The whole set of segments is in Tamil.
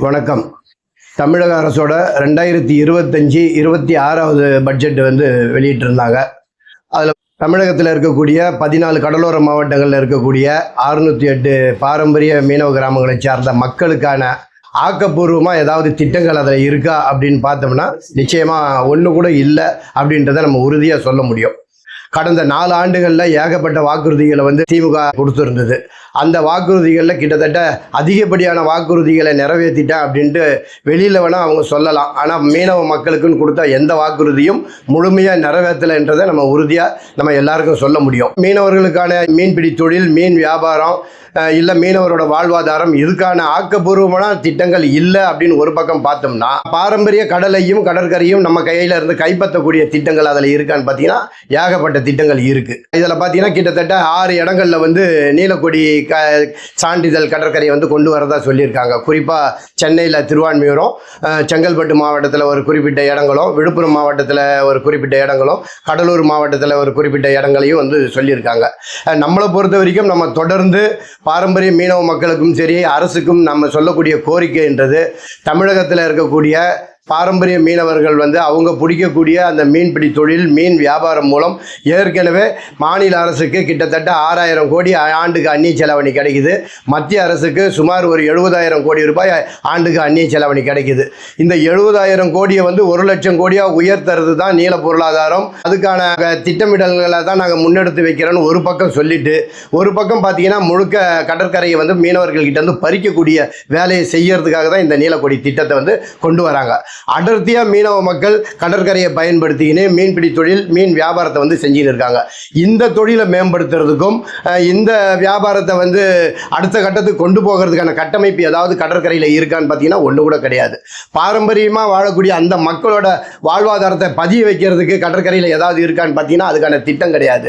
வணக்கம். தமிழக அரசோட ரெண்டாயிரத்தி இருபத்தஞ்சி இருபத்தி ஆறாவது பட்ஜெட் வந்து வெளியிட்டிருந்தாங்க. அதில் தமிழகத்தில் இருக்கக்கூடிய பதினாலு கடலோர மாவட்டங்களில் இருக்கக்கூடிய அறுநூற்றி எட்டு பாரம்பரிய மீனவ கிராமங்களை சார்ந்த மக்களுக்கான ஆக்கப்பூர்வமாக ஏதாவது திட்டங்கள் அதில் இருக்கா அப்படின்னு பார்த்தோம்னா நிச்சயமாக ஒன்று கூட இல்லை அப்படின்றத நம்ம உறுதியாக சொல்ல முடியும். கடந்த நாலு ஆண்டுகளில் ஏகப்பட்ட வாக்குறுதிகளை வந்து திமுக கொடுத்துருந்தது. அந்த வாக்குறுதிகளில் கிட்டத்தட்ட அதிகப்படியான வாக்குறுதிகளை நிறைவேற்றிட்டேன் அப்படின்ட்டு வெளியில் வேணால் அவங்க சொல்லலாம். ஆனால் மீனவ மக்களுக்குன்னு கொடுத்த எந்த வாக்குறுதியும் முழுமையாக நிறைவேற்றலைன்றதை நம்ம உறுதியாக நம்ம எல்லாருக்கும் சொல்ல முடியும். மீனவர்களுக்கான மீன்பிடி தொழில் மீன் வியாபாரம் இல்லை மீனவரோட வாழ்வாதாரம் இதுக்கான ஆக்கப்பூர்வமான திட்டங்கள் இல்லை அப்படின்னு ஒரு பக்கம் பார்த்தோம்னா பாரம்பரிய கடலையும் கடற்கரையும் நம்ம கையில் இருந்து கைப்பற்றக்கூடிய திட்டங்கள் அதில் இருக்கான்னு பார்த்தீங்கன்னா ஏகப்பட்ட திட்டங்கள் இருக்கு. இதில் பார்த்தீங்கன்னா கிட்டத்தட்ட ஆறு இடங்களில் வந்து நீலக்கொடி க சான்றிதழ் கடற்கரையை வந்து கொண்டு வரதா சொல்லியிருக்காங்க. குறிப்பாக சென்னையில் திருவான்மையூரும் செங்கல்பட்டு மாவட்டத்தில் ஒரு குறிப்பிட்ட இடங்களும் விழுப்புரம் மாவட்டத்தில் ஒரு குறிப்பிட்ட இடங்களும் கடலூர் மாவட்டத்தில் ஒரு குறிப்பிட்ட இடங்களையும் வந்து சொல்லியிருக்காங்க. நம்மளை பொறுத்த வரைக்கும் நம்ம தொடர்ந்து பாரம்பரிய மீனவ மக்களுக்கும் சரி அரசுக்கும் நம்ம சொல்லக்கூடிய கோரிக்கைன்றது தமிழகத்தில் இருக்கக்கூடிய பாரம்பரிய மீனவர்கள் வந்து அவங்க பிடிக்கக்கூடிய அந்த மீன்பிடி தொழில் மீன் வியாபாரம் மூலம் ஏற்கனவே மாநில அரசுக்கு கிட்டத்தட்ட ஆறாயிரம் கோடி ஆண்டுக்கு அந்நிய செலவணி கிடைக்குது. மத்திய அரசுக்கு சுமார் ஒரு எழுபதாயிரம் கோடி ரூபாய் ஆண்டுக்கு அந்நிய செலவணி கிடைக்குது. இந்த எழுபதாயிரம் கோடியை வந்து ஒரு லட்சம் கோடியாக உயர்த்துறது தான் நீல பொருளாதாரம். அதுக்கான திட்டமிடல்களை தான் நாங்கள் முன்னெடுத்து வைக்கிறோன்னு ஒரு பக்கம் சொல்லிட்டு ஒரு பக்கம் பார்த்தீங்கன்னா முழுக்க கடற்கரையை வந்து மீனவர்கள்கிட்ட வந்து பறிக்கக்கூடிய வேலையை செய்யறதுக்காக தான் இந்த நீலக்கொடி திட்டத்தை வந்து கொண்டு வராங்க. அடர்த்தியாக மீனவ மக்கள் கடற்கரையை பயன்படுத்திக்கின்னு மீன்பிடி தொழில் மீன் வியாபாரத்தை வந்து செஞ்சுன்னு இருக்காங்க. இந்த தொழிலை மேம்படுத்துறதுக்கும் இந்த வியாபாரத்தை வந்து அடுத்த கட்டத்துக்கு கொண்டு போகிறதுக்கான கட்டமைப்பு ஏதாவது கடற்கரையில் இருக்கான்னு பார்த்தீங்கன்னா ஒன்று கூட கிடையாது. பாரம்பரியமாக வாழக்கூடிய அந்த மக்களோட வாழ்வாதாரத்தை பதிய வைக்கிறதுக்கு கடற்கரையில் ஏதாவது இருக்கான்னு பார்த்தீங்கன்னா அதுக்கான திட்டம் கிடையாது.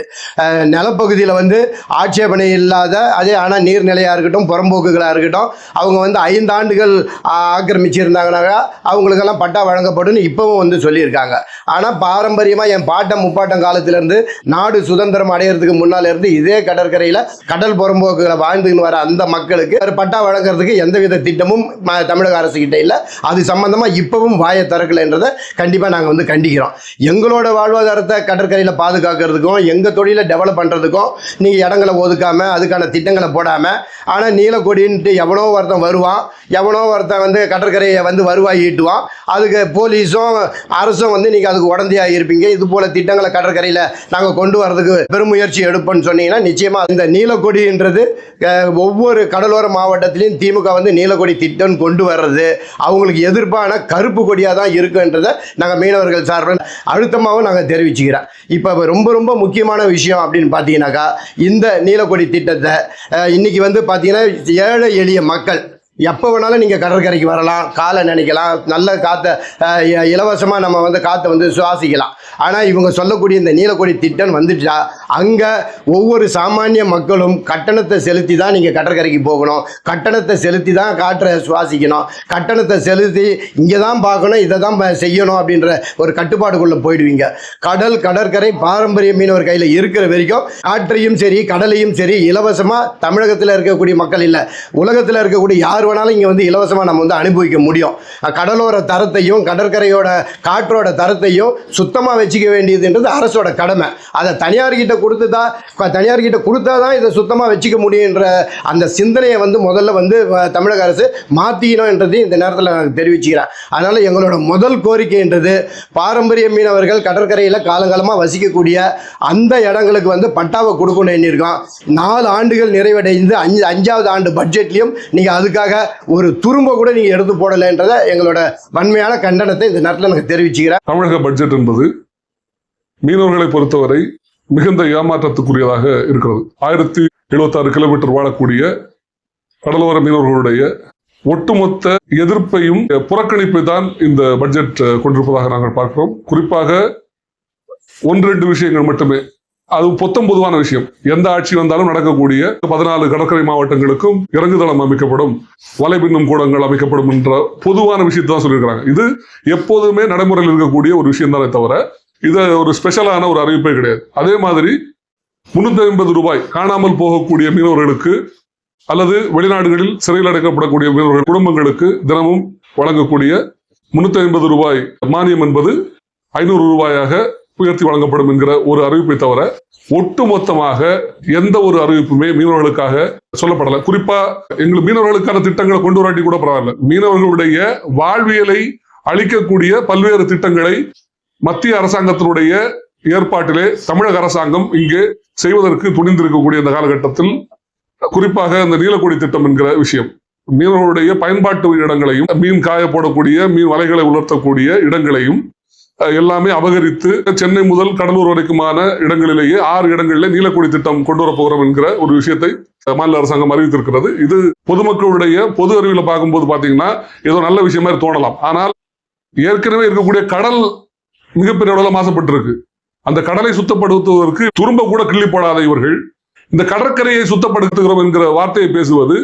நிலப்பகுதியில் வந்து ஆட்சேபனை இல்லாத அதே ஆனால் நீர்நிலையாக இருக்கட்டும் புறம்போக்குகளாக இருக்கட்டும் அவங்க வந்து ஐந்து ஆண்டுகள் ஆக்கிரமிச்சிருந்தாங்கனாக்கா அவங்களுக்கெல்லாம் பட்டா வழங்கப்படும் இப்போவும் வந்து சொல்லியிருக்காங்க. ஆனால் பாரம்பரியமாக என் பாட்டம் முப்பாட்டம் காலத்திலேருந்து நாடு சுதந்திரம் அடையிறதுக்கு முன்னால இருந்து இதே கடற்கரையில் கடல் புறம்போக்குகளை வாழ்ந்துன்னு வர அந்த மக்களுக்கு ஒரு பட்டா வழங்குறதுக்கு எந்தவித திட்டமும் ம- தமிழக அரசு கிட்ட இல்லை. அது சம்பந்தமாக இப்போவும் வாயை திறக்கலைன்றதை கண்டிப்பாக நாங்கள் வந்து கண்டிக்கிறோம். எங்களோட வாழ்வாதாரத்தை கடற்கரையில் பாதுகாக்கிறதுக்கும் எங்கள் தொழிலை டெவலப் பண்ணுறதுக்கும் நீங்கள் இடங்களை ஒதுக்காம அதுக்கான திட்டங்களை போடாமல் ஆனால் நீலக்கொடின்ட்டு எவனோ ஒருத்தன் வருவான் எவனோ ஒருத்தன் வந்து கடற்கரையை வந்து வருவாய் ஈட்டுவான் அதுக்கு போலீஸும் அரசும் வந்து நீங்கள் அதுக்கு உடந்தையாக இருப்பீங்க. இது போல திட்டங்களை கடற்கரையில் நாங்கள் கொண்டு வரதுக்கு பெருமுயற்சி எடுப்போம்னு சொன்னீங்கன்னா நிச்சயமாக இந்த நீலக்கொடின்றது ஒவ்வொரு கடலோர மாவட்டத்திலையும் திமுக வந்து நீலக்கொடி திட்டம் கொண்டு வர்றது அவங்களுக்கு எதிர்ப்பான கருப்பு கொடியாக தான் இருக்குன்றதை நாங்கள் மீனவர்கள் சார்பில் அழுத்தமாகவும் நாங்கள் தெரிவிச்சுக்கிறோம். இப்போ ரொம்ப ரொம்ப முக்கியமான விஷயம் அப்படின்னு பார்த்தீங்கன்னாக்கா இந்த நீலக்கொடி திட்டத்தை இன்றைக்கி இன்னைக்கு வந்து பார்த்தீங்கன்னா ஏழை எளிய மக்கள் எப்போ வேணாலும் நீங்கள் கடற்கரைக்கு வரலாம் காலை நினைக்கலாம் நல்ல காற்றை இலவசமாக நம்ம வந்து காற்றை வந்து சுவாசிக்கலாம். ஆனால் இவங்க சொல்லக்கூடிய இந்த நீலக்கொடி திட்டம் வந்துட்டா அங்கே ஒவ்வொரு சாமானிய மக்களும் கட்டணத்தை செலுத்தி தான் நீங்கள் கடற்கரைக்கு போகணும். கட்டணத்தை செலுத்தி தான் காற்றை சுவாசிக்கணும். கட்டணத்தை செலுத்தி இங்கே தான் பார்க்கணும் இதை தான் செய்யணும் அப்படின்ற ஒரு கட்டுப்பாடுக்குள்ளே போயிடுவீங்க. கடல் கடற்கரை பாரம்பரிய மீனவர் கையில் இருக்கிற வரைக்கும் காற்றையும் சரி கடலையும் சரி இலவசமாக தமிழகத்தில் இருக்கக்கூடிய மக்கள் இல்லை உலகத்தில் இருக்கக்கூடிய யார் வேணாலும் இங்கே வந்து இலவசமாக நம்ம வந்து அனுபவிக்க முடியும். கடலோர தரத்தையும் கடற்கரையோட காற்றோட தரத்தையும் சுத்தமாக வச்சுக்க வேண்டியதுன்றது அரசோட கடமை. அதை தனியார்கிட்ட கொடுத்து தான் தனியார்கிட்ட கொடுத்தா தான் இதை சுத்தமாக வச்சுக்க முடியுன்ற அந்த சிந்தனையை வந்து முதல்ல வந்து தமிழக அரசு மாற்றிக்கணும் இந்த நேரத்தில் நான் தெரிவிச்சுக்கிறேன். அதனால் எங்களோட முதல் கோரிக்கைன்றது பாரம்பரிய மீனவர்கள் கடற்கரையில் காலங்காலமாக வசிக்கக்கூடிய அந்த இடங்களுக்கு வந்து பட்டாவை கொடுக்கணும் எண்ணியிருக்கோம். நாலு ஆண்டுகள் நிறைவடைந்து அஞ்சு அஞ்சாவது ஆண்டு பட்ஜெட்லையும் நீங்கள் அதுக்காக ஒரு துரும்ப கூட நீங்கள் எடுத்து போடலைன்றதை எங்களோட வன்மையான கண்டனத்தை இந்த நேரத்தில் எனக்கு தெரிவிச்சுக்கிறேன். தமிழக பட்ஜெட் என்பது மீனவர்களை பொறுத்தவரை மிகுந்த ஏமாற்றத்துக்குரியதாக இருக்கிறது. ஆயிரத்தி எழுபத்தாறு கிலோமீட்டர் வாழக்கூடிய கடலோர மீனவர்களுடைய ஒட்டுமொத்த எதிர்ப்பையும் புறக்கணிப்பை தான் இந்த பட்ஜெட் கொண்டிருப்பதாக நாங்கள் பார்க்கிறோம். குறிப்பாக ஒன்று ரெண்டு விஷயங்கள் மட்டுமே. அது பொத்தம் பொதுவான விஷயம். எந்த ஆட்சி வந்தாலும் நடக்கக்கூடிய பதினாலு கடற்கரை மாவட்டங்களுக்கும் இறங்குதளம் அமைக்கப்படும் வலைபின்னும் கூடங்கள் அமைக்கப்படும் என்ற பொதுவான விஷயத்தை தான் சொல்லியிருக்கிறாங்க. இது எப்போதுமே நடைமுறையில் இருக்கக்கூடிய ஒரு விஷயம் தானே தவிர இது ஒரு ஸ்பெஷலான ஒரு அறிவிப்பே கிடையாது. அதே மாதிரி முன்னூத்தி ஐம்பது ரூபாய் காணாமல் போகக்கூடிய மீனவர்களுக்கு அல்லது வெளிநாடுகளில் சிறையில் அடைக்கப்படக்கூடிய மீனவர்கள் குடும்பங்களுக்கு தினமும் வழங்கக்கூடிய முன்னூத்தி ஐம்பது ரூபாய் மானியம் என்பது ஐநூறு ரூபாயாக உயர்த்தி வழங்கப்படும் என்கிற ஒரு அறிவிப்பை தவிர ஒட்டுமொத்தமாக எந்த ஒரு அறிவிப்புமே மீனவர்களுக்காக சொல்லப்படல. குறிப்பா எங்களுக்கு மீனவர்களுக்கான திட்டங்களை கொண்டு வராட்டி கூட பரவாயில்ல. மீனவர்களுடைய வாழ்வியலை அளிக்கக்கூடிய பல்வேறு திட்டங்களை மத்திய அரசாங்கத்தினுடைய ஏற்பாட்டிலே தமிழக அரசாங்கம் இங்கே செய்வதற்கு துணிந்திருக்கக்கூடிய இந்த காலகட்டத்தில் குறிப்பாக இந்த நீலக்கொடி திட்டம் என்கிற விஷயம். மீனவர்களுடைய பயன்பாட்டு இடங்களையும் மீன் காய போடக்கூடிய மீன் வலைகளை உலர்த்தக்கூடிய இடங்களையும் எல்லாமே அபகரித்து சென்னை முதல் கடலூர் வரைக்குமான இடங்களிலேயே ஆறு இடங்களிலே நீலக்குடி திட்டம் கொண்டு வரப்போகிறோம் என்கிற ஒரு விஷயத்தை மாநில அரசாங்கம் அறிவித்திருக்கிறது. இது பொதுமக்களுடைய பொது அறிவியல பார்க்கும்போது பாத்தீங்கன்னா ஏதோ நல்ல விஷயம் மாதிரி தோணலாம். ஆனால் ஏற்கனவே இருக்கக்கூடிய கடல் மிகப்பெரிய அளவில் மாசப்பட்டிருக்கு. அந்த கடலை சுத்தப்படுத்துவதற்கு துரும்ப கூட கிள்ளி போடாத இவர்கள் இந்த கடற்கரையை சுத்தப்படுத்துகிறோம் என்கிற வார்த்தையை பேசுவது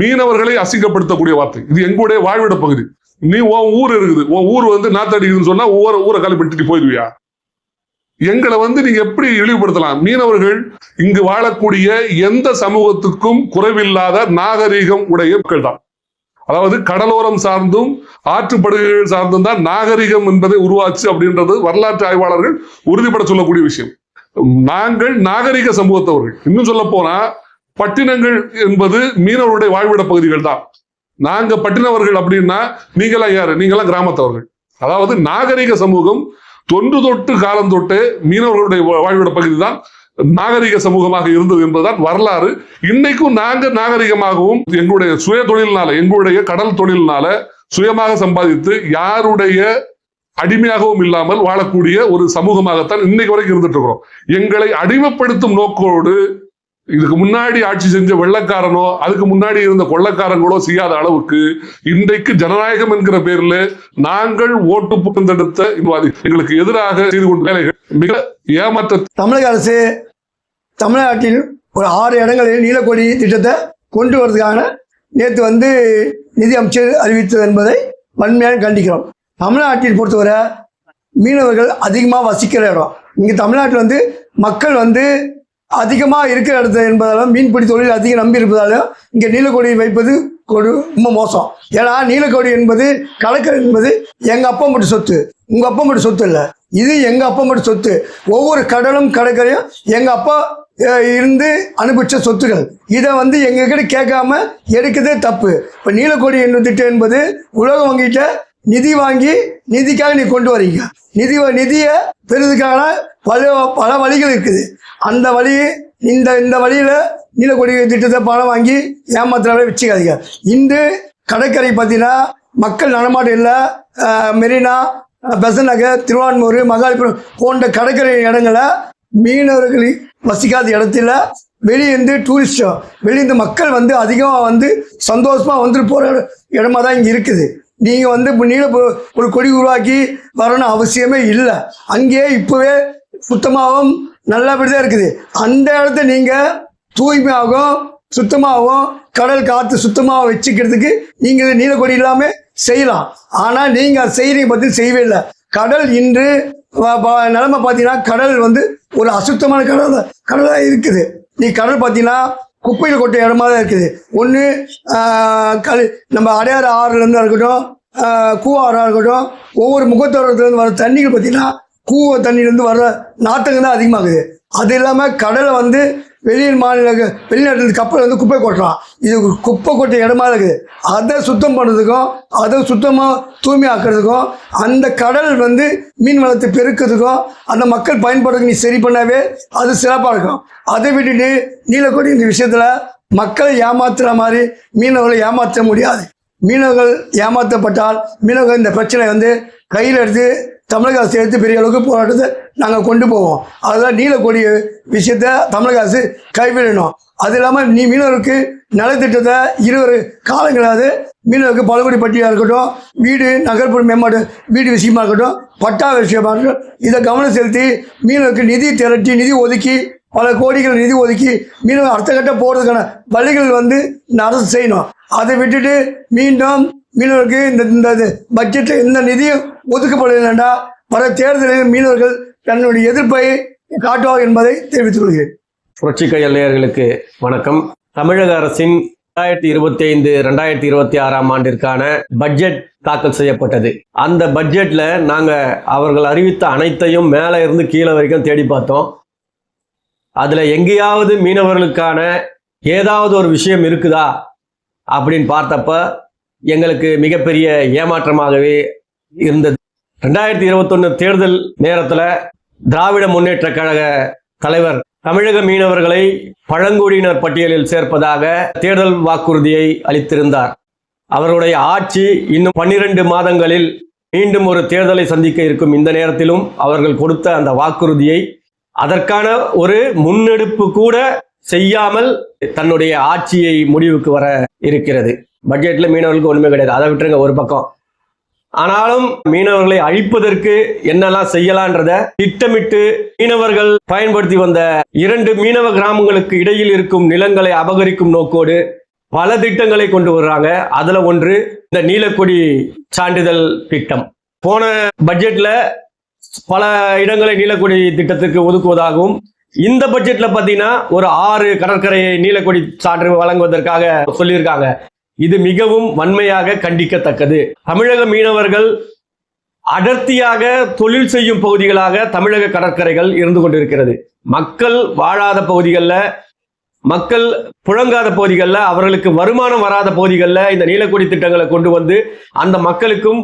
மீனவர்களை அசிங்கப்படுத்தக்கூடிய வார்த்தை. இது எங்களுடைய வாழ்விட பகுதி. நீ உன் ஊர் இருக்குது. உன் ஊர் வந்து நாத்தடிக்குதுன்னு சொன்னா ஊரை ஊரை காலி பண்ணிட்டு போயிடுவியா? எங்களை வந்து நீங்க எப்படி இழிவுபடுத்தலாம்? மீனவர்கள் இங்கு வாழக்கூடிய எந்த சமூகத்துக்கும் குறைவில்லாத நாகரீகம் உடைய மக்கள் தான் அதாவது கடலோரம் சார்ந்தும் ஆற்றுப்படுகைகள் சார்ந்தும் தான் நாகரிகம் என்பதை உருவாச்சு அப்படின்றது வரலாற்று ஆய்வாளர்கள் உறுதிப்பட சொல்லக்கூடிய விஷயம். நாங்கள் நாகரிக சமூகத்தவர்கள். இன்னும் சொல்ல போனா பட்டினங்கள் என்பது மீனவருடைய வாழ்விட பகுதிகள் தான் நாங்க பட்டினவர்கள் அப்படின்னா நீங்களாம் யாரு? நீங்களாம் கிராமத்தவர்கள். அதாவது நாகரிக சமூகம் தொன்று தொட்டு காலம் தொட்டு மீனவர்களுடைய வா- வாழ்விட பகுதி தான் நாகரிக சமூகமாக இருந்தது என்பதுதான் வரலாறு. இன்னைக்கும் நாங்க நாகரிகமாகவும் எங்களுடைய சுய தொழில்னால எங்களுடைய கடல் தொழில்னால சுயமாக சம்பாதித்து யாருடைய அடிமையாகவும் இல்லாமல் வாழக்கூடிய ஒரு சமூகமாகத்தான் இன்னைக்கு வரைக்கும் இருந்துட்டு இருக்கிறோம். எங்களை அடிமைப்படுத்தும் நோக்கோடு இதுக்கு முன்னாடி ஆட்சி செஞ்ச வெள்ளக்காரனோ அதுக்கு முன்னாடி இருந்த கொள்ளக்காரங்களோ செய்யாத அளவுக்கு இன்றைக்கு ஜனநாயகம் என்கிற பேரில் நாங்கள் ஓட்டு புகுந்தெடுத்த எங்களுக்கு எதிராக செய்து கொண்ட வேலைகள் மிக ஏமாற்ற தமிழக அரசு தமிழ்நாட்டில் ஒரு ஆறு இடங்களில் நீலக்கொடி திட்டத்தை கொண்டு வரதுக்கான நேற்று வந்து நிதி அமைச்சர் அறிவித்தது என்பதை வன்மையாக கண்டிக்கிறோம். தமிழ்நாட்டில் பொறுத்தவரை மீனவர்கள் அதிகமாக வசிக்கிற இடம். இங்கே தமிழ்நாட்டில் வந்து மக்கள் வந்து அதிகமாக இருக்கிற இடத்துல என்பதாலும் மீன்பிடி தொழில் அதிகம் நம்பி இருப்பதாலும் இங்கே நீலக்கொடி வைப்பது கொடு ரொம்ப மோசம். ஏன்னா நீலக்கொடி என்பது கடற்கரை என்பது எங்கள் அப்பா மட்டும் சொத்து. உங்கள் அப்பா மட்டும் சொத்து இல்லை. இது எங்கள் அப்பா மட்டும் சொத்து. ஒவ்வொரு கடலும் கடற்கரையும் எங்கள் அப்பா இருந்து அனுபவிச்ச சொத்துகள். இதை வந்து எங்ககிட்ட கேட்காம எடுக்கிறதே தப்பு. இப்போ நீலக்கொடி என்ற திட்டம் என்பது உலக வங்கிட்ட நிதி வாங்கி நிதிக்காக நீ கொண்டு வரீங்க நிதி நிதியை பெறுவதற்கான பல பல வழிகள் இருக்குது. அந்த வழி இந்த இந்த வழியில் நீலக்கொடி திட்டத்தை பணம் வாங்கி ஏமாத்துறவே வச்சுக்காதீங்க. இன்று கடற்கரை பார்த்தீங்கன்னா மக்கள் நடமாட்டம் இல்லை. மெரினா பெசநகர் நகர் திருவான்மூர் மகாலிபுரம் போன்ற கடற்கரை இடங்களை மீனவர்கள் வசிக்காத இடத்துல வெளியேந்து டூரிஸ்டோ வெளியேந்து மக்கள் வந்து அதிகமாக வந்து சந்தோஷமாக வந்துட்டு போகிற இடமா தான் இங்கே இருக்குது. நீங்கள் வந்து இப்போ நீல ஒரு கொடி உருவாக்கி வரணும் அவசியமே இல்லை. அங்கேயே இப்போவே சுத்தமாகவும் நல்லபடி தான் இருக்குது. அந்த இடத்த நீங்கள் தூய்மையாகவும் சுத்தமாகவும் கடல் காற்று சுத்தமாக வச்சுக்கிறதுக்கு நீங்கள் நீலக்கொடி இல்லாமல் செய்யலாம். ஆனால் நீங்கள் செய்கிறீங்க பற்றி செய்யவே இல்லை. கடல் இன்று நிலமை பார்த்தீங்கன்னா கடல் வந்து ஒரு அசுத்தமான கடல் கடலாக இருக்குது. நீ கடல் பார்த்தீங்கன்னா குப்பையில் கொட்ட இடமா தான் இருக்குது. ஒன்று கல் நம்ம அடையாறு ஆறுலேருந்து இருக்கட்டும் ஆஹ் கூவாறாக இருக்கட்டும் ஒவ்வொரு முகத்தோரத்துலேருந்து வர தண்ணிகள் பார்த்தீங்கன்னா கூவ தண்ணியிலேருந்து வர்ற நாட்டங்கள் தான் அதிகமாகுது. அது இல்லாமல் கடலை வந்து வெளியில் மாநில வெளிநாட்டில் கப்பல் வந்து குப்பை கொட்டுறான் இது குப்பை கொட்ட இடமா இருக்குது. அதை சுத்தம் பண்ணுறதுக்கும் அதை சுத்தமாக தூய்மையாக்குறதுக்கும் அந்த கடல் வந்து மீன் வளத்தை பெருக்கிறதுக்கும் அந்த மக்கள் பயன்படுறதுக்கு நீ சரி பண்ணாவே அது சிறப்பாக இருக்கும். அதை விட்டுட்டு நீலக்கொடி இந்த விஷயத்தில் மக்களை ஏமாத்துற மாதிரி மீனவர்களை ஏமாற்ற முடியாது. மீனவர்கள் ஏமாற்றப்பட்டால் மீனவர்கள் இந்த பிரச்சனை வந்து கையில் எடுத்து தமிழக அரசு எடுத்து பெரிய அளவுக்கு போராட்டத்தை நாங்கள் கொண்டு போவோம். அதெல்லாம் நீலக்கொடி விஷயத்த தமிழக அரசு கைவிடணும். அது இல்லாமல் நீ மீனவருக்கு நலத்திட்டத்தை இருவர் காலங்களாவது மீனவருக்கு பழங்குடி பட்டியலாக இருக்கட்டும் வீடு நகர்ப்புற மேம்பாடு வீடு விஷயமா இருக்கட்டும் பட்டா விஷயமா இருக்கட்டும் இதை கவனம் செலுத்தி மீனவருக்கு நிதி திரட்டி நிதி ஒதுக்கி பல கோடிகள் நிதி ஒதுக்கி மீனவர் அடுத்த கட்ட போகிறதுக்கான வழிகள் வந்து இந்த அரசு செய்யணும். அதை விட்டுட்டு மீண்டும் மீனவருக்கு இந்த இந்த பட்ஜெட்டில் எந்த நிதியும் ஒதுக்கப்படவில்லைண்டா வர தேர்தலில் மீனவர்கள் தன்னுடைய எதிர்ப்பை காட்டுவார் என்பதை தெரிவித்துக் கொள்கிறேன். புரட்சி கையல்லையர்களுக்கு வணக்கம். தமிழக அரசின் ரெண்டாயிரத்தி இருபத்தி ஐந்து ரெண்டாயிரத்தி இருபத்தி ஆறாம் ஆண்டிற்கான பட்ஜெட் தாக்கல் செய்யப்பட்டது. அந்த பட்ஜெட்ல நாங்க அவர்கள் அறிவித்த அனைத்தையும் மேலே இருந்து கீழே வரைக்கும் தேடி பார்த்தோம். அதுல எங்கேயாவது மீனவர்களுக்கான ஏதாவது ஒரு விஷயம் இருக்குதா அப்படின்னு பார்த்தப்ப எங்களுக்கு மிகப்பெரிய ஏமாற்றமாகவே இருந்தது. ரெண்டாயிரத்தி இருபத்தொன்னு தேர்தல் நேரத்தில் திராவிட முன்னேற்ற கழக தலைவர் தமிழக மீனவர்களை பழங்குடியினர் பட்டியலில் சேர்ப்பதாக தேர்தல் வாக்குறுதியை அளித்திருந்தார். அவருடைய ஆட்சி இன்னும் பன்னிரண்டு மாதங்களில் மீண்டும் ஒரு தேர்தலை சந்திக்க இருக்கும் இந்த நேரத்திலும் அவர்கள் கொடுத்த அந்த வாக்குறுதியை அதற்கான ஒரு முன்னெடுப்பு கூட செய்யாமல் தன்னுடைய ஆட்சியை முடிவுக்கு வர இருக்கிறது. பட்ஜெட்ல மீனவர்களுக்கு ஒண்ணுமே கிடையாது. அதை விட்டுருங்க ஒரு பக்கம். ஆனாலும் மீனவர்களை அழிப்பதற்கு என்னெல்லாம் செய்யலான்றத திட்டமிட்டு மீனவர்கள் பயன்படுத்தி வந்த இரண்டு மீனவ கிராமங்களுக்கு இடையில் இருக்கும் நிலங்களை அபகரிக்கும் நோக்கோடு பல திட்டங்களை கொண்டு வர்றாங்க. அதுல ஒன்று இந்த நீலக்கொடி சான்றிதழ் திட்டம். போன பட்ஜெட்ல பல இடங்களை நீலக்கொடி திட்டத்துக்கு ஒதுக்குவதாகவும் இந்த பட்ஜெட்ல பாத்தீங்கன்னா ஒரு ஆறு கடற்கரையை நீலக்கொடி சான்று வழங்குவதற்காக சொல்லியிருக்காங்க. இது மிகவும் வன்மையாக கண்டிக்கத்தக்கது. தமிழக மீனவர்கள் அடர்த்தியாக தொழில் செய்யும் பகுதிகளாக தமிழக கடற்கரைகள் இருந்து கொண்டிருக்கிறது. மக்கள் வாழாத பகுதிகளில் மக்கள் புழங்காத பகுதிகளில் அவர்களுக்கு வருமானம் வராத பகுதிகளில் இந்த நீலக்கொடி திட்டங்களை கொண்டு வந்து அந்த மக்களுக்கும்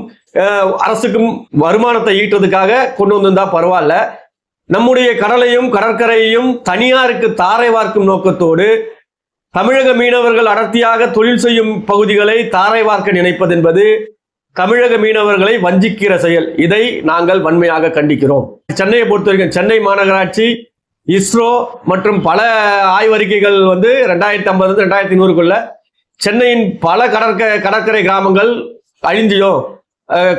அரசுக்கும் வருமானத்தை ஈட்டுறதுக்காக கொண்டு வந்திருந்தா பரவாயில்ல. நம்முடைய கடலையும் கடற்கரையையும் தனியாருக்கு தாரை வார்க்கும் நோக்கத்தோடு தமிழக மீனவர்கள் அடர்த்தியாக தொழில் செய்யும் பகுதிகளை தாரை வார்க்க நினைப்பது என்பது தமிழக மீனவர்களை வஞ்சிக்கிற செயல். இதை நாங்கள் வன்மையாக கண்டிக்கிறோம். சென்னையை பொறுத்த வரைக்கும் சென்னை மாநகராட்சி இஸ்ரோ மற்றும் பல ஆய்வறிக்கைகள் வந்து ரெண்டாயிரத்தி ஐம்பது ரெண்டாயிரத்தி நூறுக்குள்ள சென்னையின் பல கடற்க கடற்கரை கிராமங்கள் அழிஞ்சியும்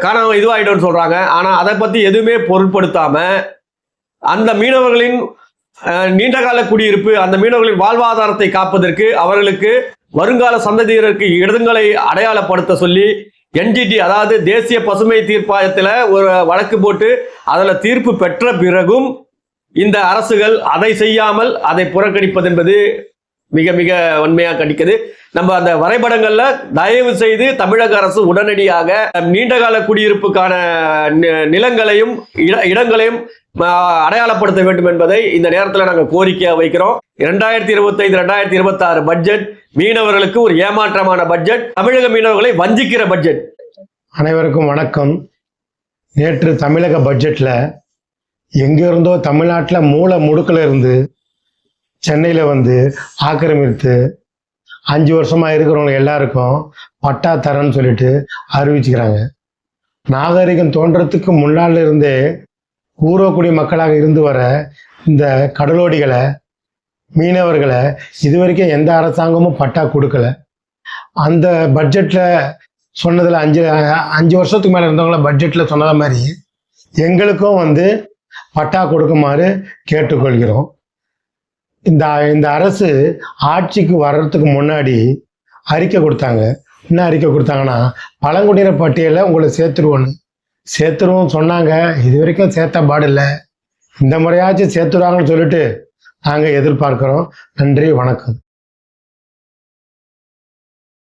காணாமல் காணாம சொல்கிறாங்க சொல்றாங்க. ஆனா அதை பத்தி எதுவுமே பொருட்படுத்தாம அந்த மீனவர்களின் நீண்டகால குடியிருப்பு அந்த மீனவர்களின் வாழ்வாதாரத்தை காப்பதற்கு அவர்களுக்கு வருங்கால சந்ததியினருக்கு இடங்களை அடையாளப்படுத்த சொல்லி என்ஜிடி அதாவது தேசிய பசுமை தீர்ப்பாயத்தில் ஒரு வழக்கு போட்டு அதில் தீர்ப்பு பெற்ற பிறகும் இந்த அரசுகள் அதை செய்யாமல் அதை புறக்கணிப்பது என்பது மிக மிக வன்மையாக கண்டிக்குது நம்ம அந்த வரைபடங்கள்ல தயவு செய்து தமிழக அரசு உடனடியாக நீண்டகால குடியிருப்புக்கான நிலங்களையும் இட- இடங்களையும் அடையாளப்படுத்த வேண்டும் என்பதை இந்த நேரத்தில் நாங்கள் கோரிக்கையாக வைக்கிறோம். இரண்டாயிரத்தி இருபத்தைந்து ரெண்டாயிரத்தி இருபத்தாறு பட்ஜெட் மீனவர்களுக்கு ஒரு ஏமாற்றமான பட்ஜெட் தமிழக மீனவர்களை வஞ்சிக்கிற பட்ஜெட் அனைவருக்கும் வணக்கம். நேற்று தமிழக பட்ஜெட்டில் எங்கேருந்தோ தமிழ்நாட்டில் மூல முடுக்கில் இருந்து சென்னையில் வந்து ஆக்கிரமித்து அஞ்சு வருஷமாக இருக்கிறவங்க எல்லாருக்கும் பட்டா தரேன்னு சொல்லிட்டு அறிவிச்சுக்கிறாங்க. நாகரிகம் தோன்றத்துக்கு முன்னால் இருந்தே ஊரோக்குடி மக்களாக இருந்து வர இந்த கடலோடிகளை மீனவர்களை இதுவரைக்கும் எந்த அரசாங்கமும் பட்டா கொடுக்கல. அந்த பட்ஜெட்டில் சொன்னதில் அஞ்சு அஞ்சு வருஷத்துக்கு மேலே இருந்தவங்கள பட்ஜெட்டில் சொன்னத மாதிரி எங்களுக்கும் வந்து பட்டா கொடுக்குமாறு கேட்டுக்கொள்கிறோம். இந்த இந்த அரசு ஆட்சிக்கு வர்றதுக்கு முன்னாடி அறிக்கை கொடுத்தாங்க. என்ன அறிக்கை கொடுத்தாங்கன்னா பழங்குடியினர் பட்டியலில் உங்களை சேர்த்துருவோன்னு. சேர்த்துருவோம் சொன்னாங்க. இது வரைக்கும் சேர்த்த இல்லை. இந்த முறையாச்சும் சேர்த்துருவாங்கன்னு சொல்லிட்டு நாங்கள் எதிர்பார்க்குறோம். நன்றி வணக்கம்.